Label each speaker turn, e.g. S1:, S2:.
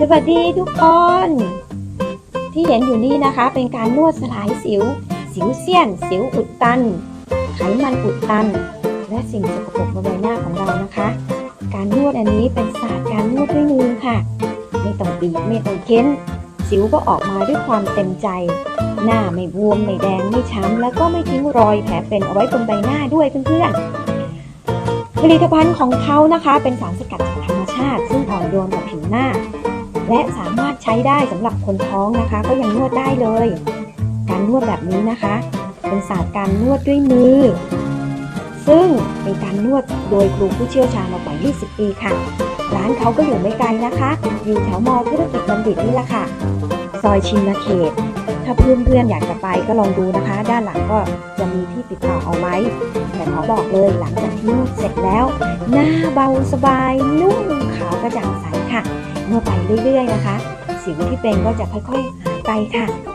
S1: สวัสดีทุกคน ที่เห็นอยู่นี่นะคะ เป็นการนวดสลายสิว สิวเซียน สิวอุดตัน ไขมันอุดตัน และสิ่งสกปรกบนใบหน้าของเรานะคะ การนวดอันนี้เป็นศาสตร์การนวดด้วยมือค่ะ ไม่ต้องบีบไม่ต้องเค้น สิวก็ออกมาด้วยความเต็มใจ หน้าไม่บวมไม่แดงไม่ช้ำแล้วก็ไม่ทิ้งรอยแผลเป็นเอาไว้บนใบหน้าด้วยเพื่อนๆผลิตภัณฑ์ของเขานะคะ เป็นสารสกัดจากธรรมชาติ ซึ่งอ่อนโยนต่อผิวหน้า และสามารถใช้ได้สำหรับคนท้องนะคะ ก็ยังนวดได้เลย การนวดแบบนี้นะคะ เป็นศาสตร์การนวดด้วยมือ ซึ่งเป็นการนวดโดยครูผู้เชี่ยวชาญมากว่า 20 ปีค่ะ ร้านเขาก็อยู่ไม่ไกลนะคะ อยู่แถวมอธุรกิจบัณฑิตนี่แหละค่ะ ซอยชินเขต ถ้าเพื่อนๆอยากจะไปก็ลองดูนะคะ ด้านหลังก็จะมีที่ติดต่อเอาไว้ แต่ขอบอกเลยหลังจากที่นวดเสร็จแล้ว หน้าเบาสบายนุ่มค่ะ เรื่อยๆนะคะ สิวที่เป็นก็จะค่อยๆหายไปค่ะ